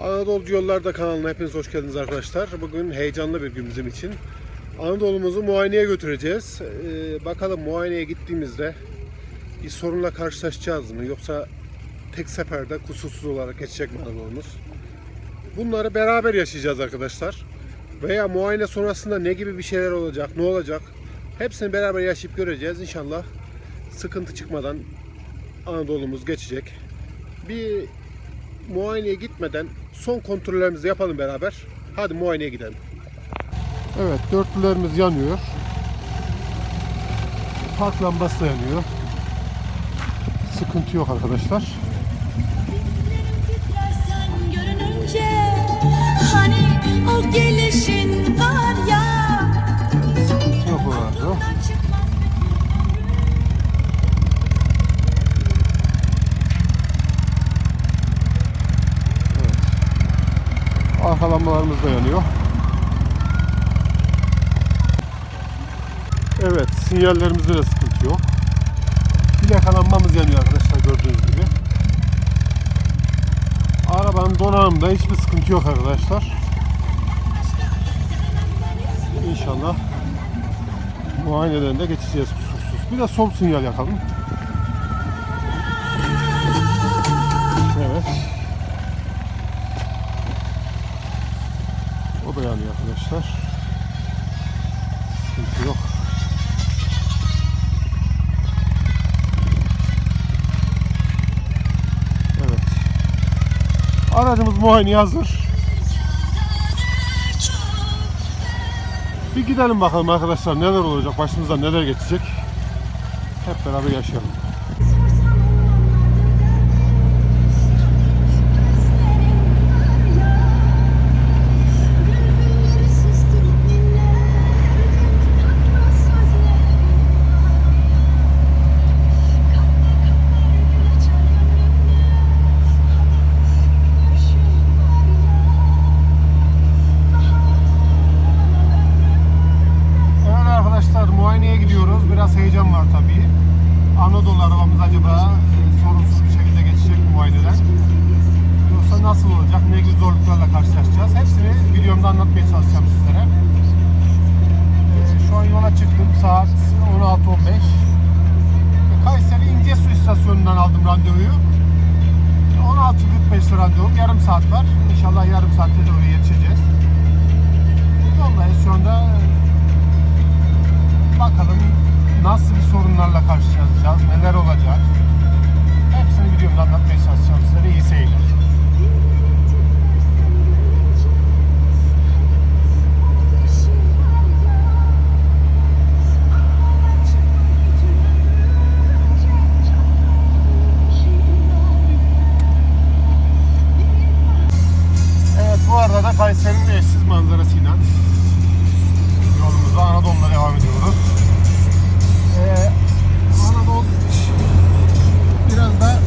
Anadolu Yollarda kanalına hepiniz hoş geldiniz arkadaşlar. Bugün heyecanlı bir gün bizim için. Anadolu'muzu muayeneye götüreceğiz. Ee, bakalım muayeneye gittiğimizde bir sorunla karşılaşacağız mı? Yoksa tek seferde kusursuz olarak geçecek mi Anadolu'muz? Bunları beraber yaşayacağız arkadaşlar. Veya muayene sonrasında ne gibi bir şeyler olacak, ne olacak? Hepsini beraber yaşayıp göreceğiz. İnşallah sıkıntı çıkmadan Anadolu'muz geçecek. Bir muayeneye gitmeden son kontrollerimizi yapalım beraber. Hadi muayeneye gidelim. Evet, dörtlülerimiz yanıyor. Park lambası da yanıyor. Sıkıntı yok arkadaşlar. Arka lambalarımız da yanıyor. Evet, sinyallerimizde de sıkıntı yok. Plaka lambamız yanıyor arkadaşlar gördüğünüz gibi. Arabanın donanımda hiçbir sıkıntı yok arkadaşlar. İnşallah muayeneden de geçeceğiz kusursuz. Bir de sol sinyal yakalım. Arkadaşlar. Sıkıntı yok. Evet. Aracımız muayeneye hazır. Bir gidelim bakalım arkadaşlar neler olacak, başımızdan neler geçecek. Hep beraber yaşayalım. Var tabii. Anadolu arabamız acaba da Kayseri'nin eşsiz manzarasıyla yolumuza Anadolu'na devam ediyoruz. Ee, Anadolu biraz da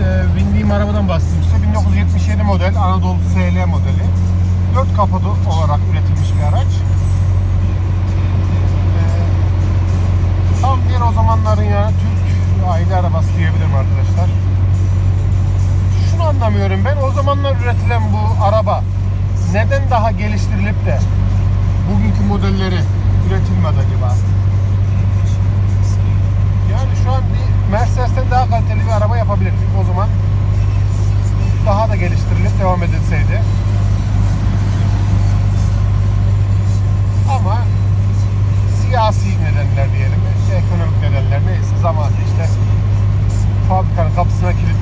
e, bindiğim arabadan bahsedeyim size. 1977 model Anadolu SL modeli. 4 kapılı olarak üretilmiş bir araç. Ee, tam bir o zamanların ya Türk aile arabası diyebilirim arkadaşlar. Şunu anlamıyorum ben. O zamanlar üretilen bu araba neden daha geliştirilip de bugünkü modelleri üretilmedi acaba? Yani şu an bir Mercedes'ten daha kaliteli bir araba yapabilirdik. O zaman daha da geliştirilip devam edilseydi. Ama siyasi nedenler diyelim, işte ekonomik nedenler neyse zamanında işte fabrikanın kapısına kilit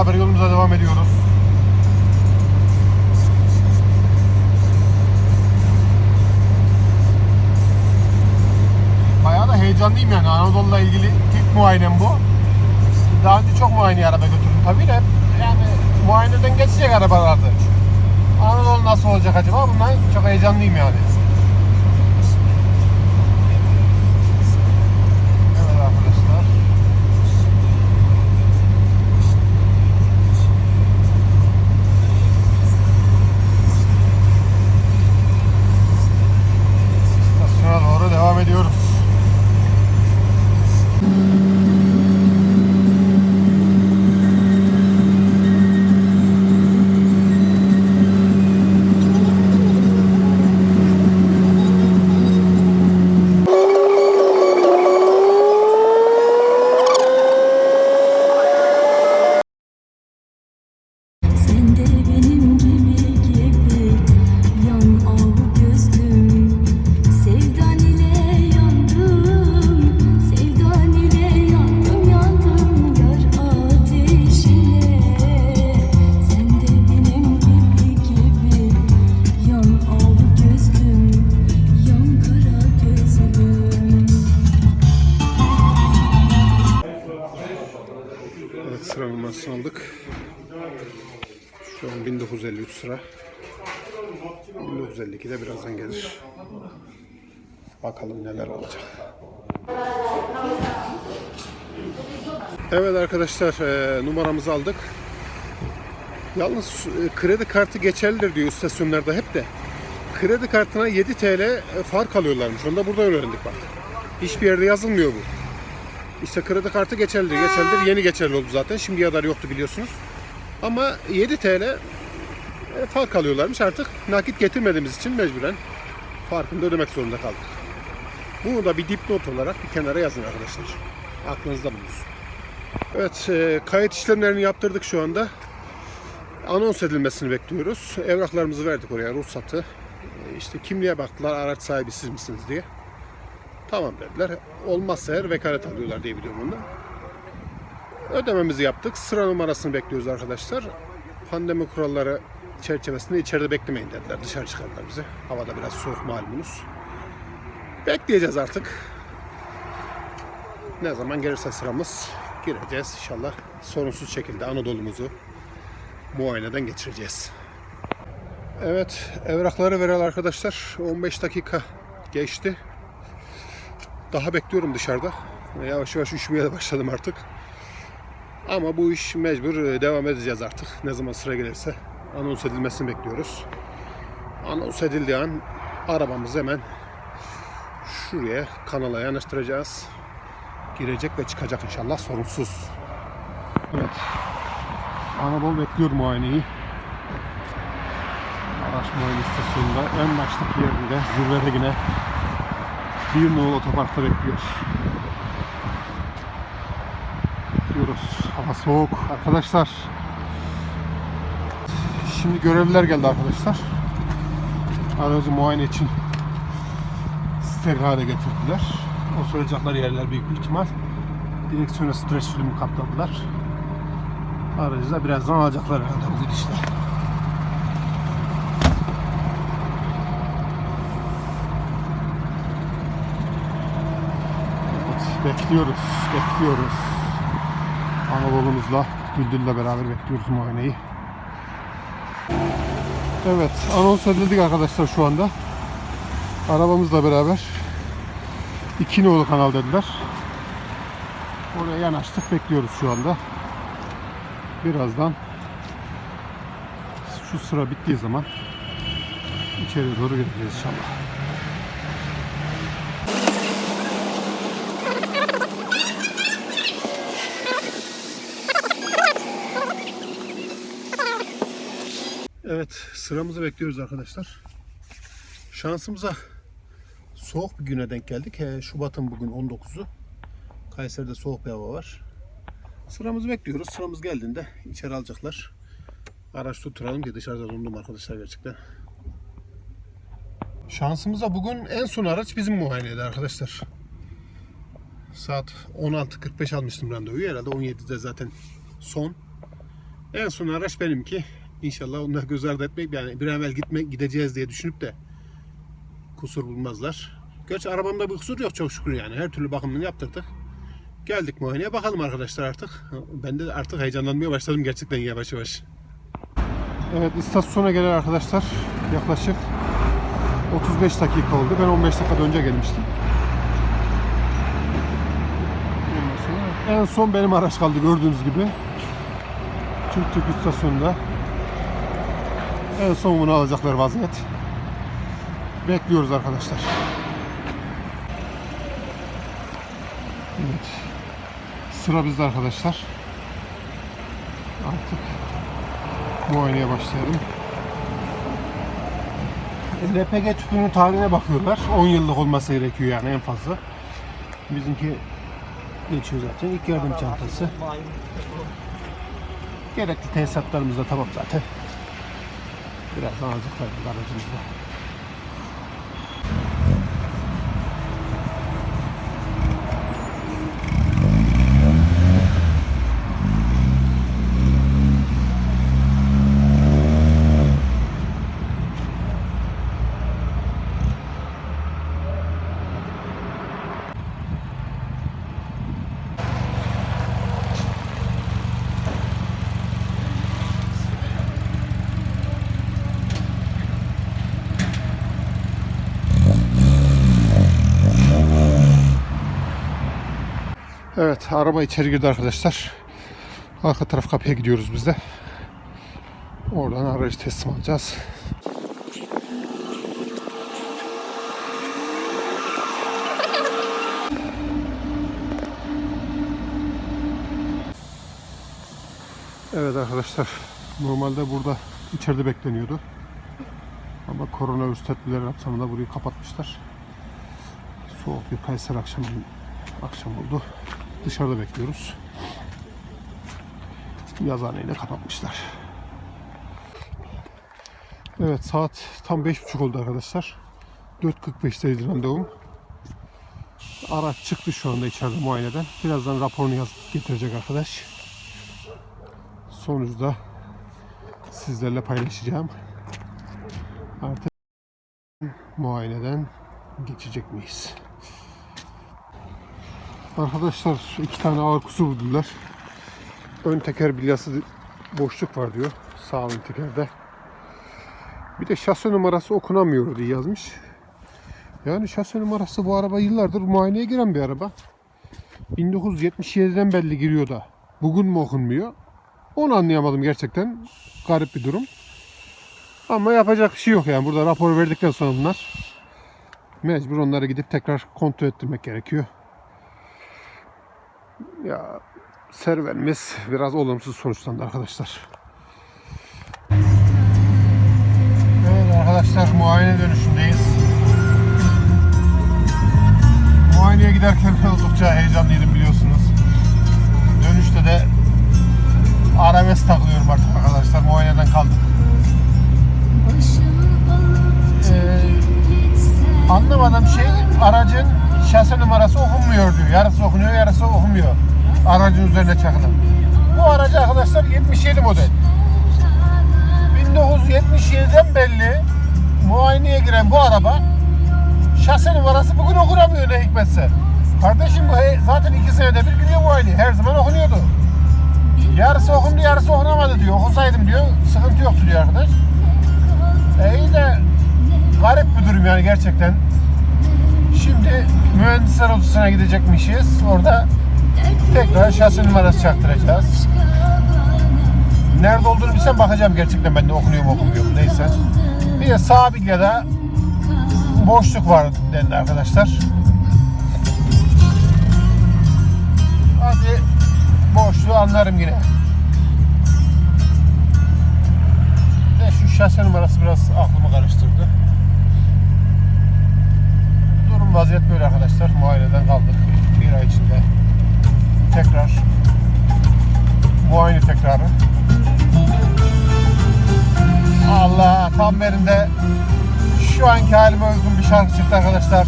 beraber yolumuza devam ediyoruz. Bayağı da heyecanlıyım yani Anadolu'la ilgili ilk muayenem bu. Daha önce çok muayene araba götürdüm tabii de yani muayeneden geçecek arabalardı. Anadolu nasıl olacak acaba? Bundan çok heyecanlıyım yani. Numarasını aldık. Şu an 1953 sıra. 1952 de birazdan gelir. Bakalım neler olacak. Evet arkadaşlar e, numaramızı aldık. Yalnız e, kredi kartı geçerlidir diyor istasyonlarda hep de. Kredi kartına 7 TL fark alıyorlarmış. Onu da burada öğrendik bak. Hiçbir yerde yazılmıyor bu. İşte kredi kartı geçerlidir, geçerlidir. Yeni geçerli oldu zaten. Şimdiye kadar yoktu biliyorsunuz. Ama 7 TL e, fark alıyorlarmış artık. Nakit getirmediğimiz için mecburen farkını da ödemek zorunda kaldık. Bunu da bir dipnot olarak bir kenara yazın arkadaşlar. Aklınızda bulunsun. Evet, e, kayıt işlemlerini yaptırdık şu anda. Anons edilmesini bekliyoruz. Evraklarımızı verdik oraya, ruhsatı. E, İşte kimliğe baktılar, araç sahibi siz misiniz diye. Tamam dediler. Olmazsa eğer vekalet alıyorlar diye biliyorum onu. Ödememizi yaptık. Sıra numarasını bekliyoruz arkadaşlar. Pandemi kuralları çerçevesinde içeride beklemeyin dediler. Dışarı çıkardılar bizi. Havada biraz soğuk malumunuz. Bekleyeceğiz artık. Ne zaman gelirse sıramız gireceğiz inşallah. Sorunsuz şekilde Anadolu'muzu muayeneden geçireceğiz. Evet, evrakları veren arkadaşlar 15 dakika geçti. Daha bekliyorum dışarıda. Yavaş yavaş üşümeye de başladım artık. Ama bu iş mecbur e, devam edeceğiz artık. Ne zaman sıra gelirse anons edilmesini bekliyoruz. Anons edildiği an arabamızı hemen şuraya kanala yanaştıracağız. Girecek ve çıkacak inşallah sorunsuz. Evet. Anadolu bekliyor muayeneyi. Araç muayene istasyonunda en baştaki yerinde zirvede yine bir nolu otoparkta bekliyor. Diyoruz. Hava soğuk. Arkadaşlar. Şimdi görevliler geldi arkadaşlar. Aracı muayene için steril hale getirdiler. O soracakları yerler büyük bir ihtimal. Direksiyona streç filmi kapladılar. Aracı da birazdan alacaklar herhalde bu gidişle. Evet, bekliyoruz, bekliyoruz. Anadolu'muzla, Güldül'le beraber bekliyoruz muayeneyi. Evet, anons edildik arkadaşlar şu anda. Arabamızla beraber iki nolu kanal dediler. Oraya yanaştık, bekliyoruz şu anda. Birazdan şu sıra bittiği zaman içeri doğru gireceğiz inşallah. Evet sıramızı bekliyoruz arkadaşlar. Şansımıza soğuk bir güne denk geldik. He, Şubat'ın bugün 19'u. Kayseri'de soğuk bir hava var. Sıramızı bekliyoruz. Sıramız geldiğinde içeri alacaklar. Araç tutturalım ki dışarıda dondum arkadaşlar gerçekten. Şansımıza bugün en son araç bizim muayeneydi arkadaşlar. Saat 16.45 almıştım randevuyu. Herhalde 17'de zaten son. En son araç benimki. İnşallah onları göz ardı etmek yani bir an evvel gitme, gideceğiz diye düşünüp de kusur bulmazlar. Gerçi arabamda bir kusur yok çok şükür yani. Her türlü bakımını yaptırdık. Geldik muayeneye bakalım arkadaşlar artık. Ben de artık heyecanlanmaya başladım gerçekten yavaş yavaş. Evet istasyona gelen arkadaşlar yaklaşık 35 dakika oldu. Ben 15 dakika önce gelmiştim. En son benim araç kaldı gördüğünüz gibi. Türk Türk istasyonunda. En son bunu alacaklar vaziyet. Bekliyoruz arkadaşlar. Evet. Sıra bizde arkadaşlar. Artık muayeneye başlayalım. LPG tüpünün tarihine bakıyorlar. 10 yıllık olması gerekiyor yani en fazla. Bizimki geçiyor zaten. İlk yardım çantası. Gerekli tesisatlarımız da tamam zaten. 一百三十块钱，大的进么。Evet araba içeri girdi arkadaşlar. Arka taraf kapıya gidiyoruz biz de. Oradan aracı teslim alacağız. Evet arkadaşlar normalde burada içeride bekleniyordu. Ama koronavirüs tedbirleri kapsamında burayı kapatmışlar. Soğuk bir Kayseri akşamı akşam oldu. Dışarıda bekliyoruz. Yazıhaneyle kapatmışlar. Evet saat tam 5.30 oldu arkadaşlar. 4.45'teydi randevum. Araç çıktı şu anda içeride muayeneden. Birazdan raporunu yazıp getirecek arkadaş. Sonucu da sizlerle paylaşacağım. Artık muayeneden geçecek miyiz? Arkadaşlar iki tane ağır kusur buldular. Ön teker bilyası boşluk var diyor. Sağ ön tekerde. Bir de şase numarası okunamıyor diye yazmış. Yani şase numarası bu araba yıllardır muayeneye giren bir araba. 1977'den belli giriyor da. Bugün mü okunmuyor? Onu anlayamadım gerçekten. Garip bir durum. Ama yapacak bir şey yok yani. Burada rapor verdikten sonra bunlar mecbur onları gidip tekrar kontrol ettirmek gerekiyor. Ya serüvenimiz biraz olumsuz sonuçlandı arkadaşlar. Evet arkadaşlar muayene dönüşündeyiz. Muayeneye giderken oldukça heyecanlıydım biliyorsunuz. Dönüşte de arabesk takılıyorum artık arkadaşlar. Muayeneden kaldık. Ee, anlamadığım şey aracın şase numarası okunmuyor diyor. Yarısı okunuyor, yarısı okunmuyor. Aracın üzerine çakılan. Bu aracı arkadaşlar 77 model. 1977'den belli muayeneye giren bu araba şase numarası bugün okunamıyor ne hikmetse. Kardeşim bu zaten iki senede bir gidiyor muayene. Her zaman okunuyordu. Yarısı okundu, yarısı okunamadı diyor. Okusaydım diyor, sıkıntı yoktu diyor arkadaş. E iyi de garip bir durum yani gerçekten. Şimdi mühendisler odasına gidecekmişiz. Orada tekrar şase numarası çaktıracağız. Nerede olduğunu bilsem bakacağım gerçekten ben de okunuyor mu okumuyor mu neyse. Bir de sağ bilyada boşluk var dendi arkadaşlar. Hadi boşluğu anlarım yine. De şu şase numarası biraz aklımı karıştırdı. Durum vaziyet böyle arkadaşlar. Muayeneden kaldık. Bir ay içinde. Tekrar muayene tekrarı. Allah tam yerinde şu anki halime uygun bir şarkı çıktı arkadaşlar.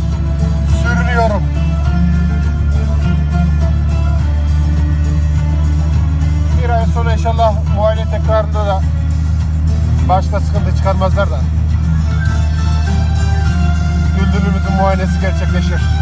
Sürünüyorum. Bir ay sonra inşallah muayene tekrarında da başka sıkıntı çıkarmazlar da. Güldürümüzün muayenesi gerçekleşir.